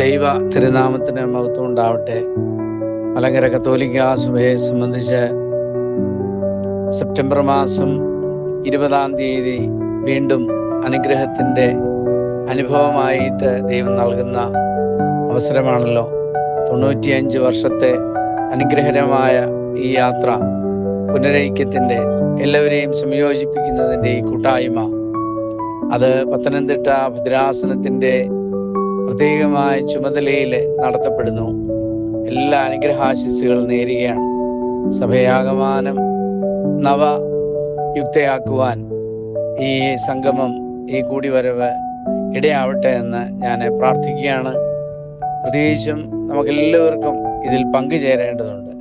ദൈവ തിരുനാമത്തിന് മഹത്വം ഉണ്ടാവട്ടെ. മലങ്കര കത്തോലിക്ക സഭയെ സംബന്ധിച്ച് സെപ്റ്റംബർ മാസം ഇരുപതാം തീയതി വീണ്ടും അനുഗ്രഹത്തിന്റെ അനുഭവമായിട്ട് ദൈവം നൽകുന്ന അവസരമാണല്ലോ. തൊണ്ണൂറ്റിയഞ്ച് വർഷത്തെ അനുഗ്രഹരമായ ഈ യാത്ര പുനരൈക്യത്തിന്റെ എല്ലാവരെയും സംയോജിപ്പിക്കുന്നതിന്റെ ഈ കൂട്ടായ്മ അത് പത്തനംതിട്ട ഭദ്രാസനത്തിന്റെ പ്രത്യേകമായ ചുമതലയിൽ നടത്തപ്പെടുന്നു. എല്ലാ അനുഗ്രഹാശിസുകൾ നേരുകയാണ്. നവ യുക്തയാക്കുവാൻ ഈ സംഗമം ഈ കൂടിവരവ് ഇടയാവട്ടെ എന്ന് ഞാൻ പ്രാർത്ഥിക്കുകയാണ്. പ്രത്യേകിച്ചും നമുക്കെല്ലാവർക്കും ഇതിൽ പങ്കുചേരേണ്ടതുണ്ട്.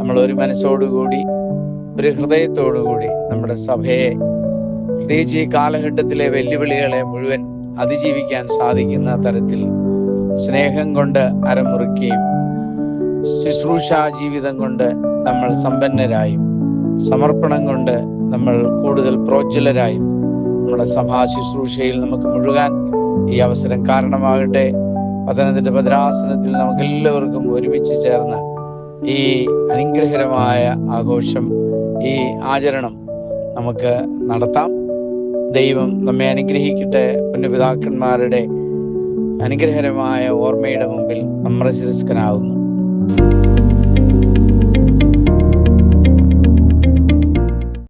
നമ്മൾ ഒരു മനസ്സോടുകൂടി ഒരു ഹൃദയത്തോടുകൂടി നമ്മുടെ സഭയെ പ്രത്യേകിച്ച് ഈ കാലഘട്ടത്തിലെ വെല്ലുവിളികളെ മുഴുവൻ അതിജീവിക്കാൻ സാധിക്കുന്ന തരത്തിൽ സ്നേഹം കൊണ്ട് അരമുറുക്കുകയും ശുശ്രൂഷാ ജീവിതം കൊണ്ട് നമ്മൾ സമ്പന്നരായും സമർപ്പണം കൊണ്ട് നമ്മൾ കൂടുതൽ പ്രോജ്വലരായും. നമ്മുടെ സഭാ ശുശ്രൂഷയിൽ നമുക്ക് മുഴുകാൻ ഈ അവസരം കാരണമാകട്ടെ. പത്തനംതിട്ട ഭദ്രാസനത്തിൽ നമുക്കെല്ലാവർക്കും ഒരുമിച്ച് ചേർന്ന ഈ അനുഗ്രഹകരമായ ആഘോഷം ഈ ആചരണം നമുക്ക് നടത്താം. ദൈവം നമ്മെ അനുഗ്രഹിക്കട്ടെ. പുണ്യപിതാക്കന്മാരുടെ അനുഗ്രഹരമായ ഓർമ്മയുടെ മുമ്പിൽ നമ്മുടെ ശിരസ്കനാകുന്നു.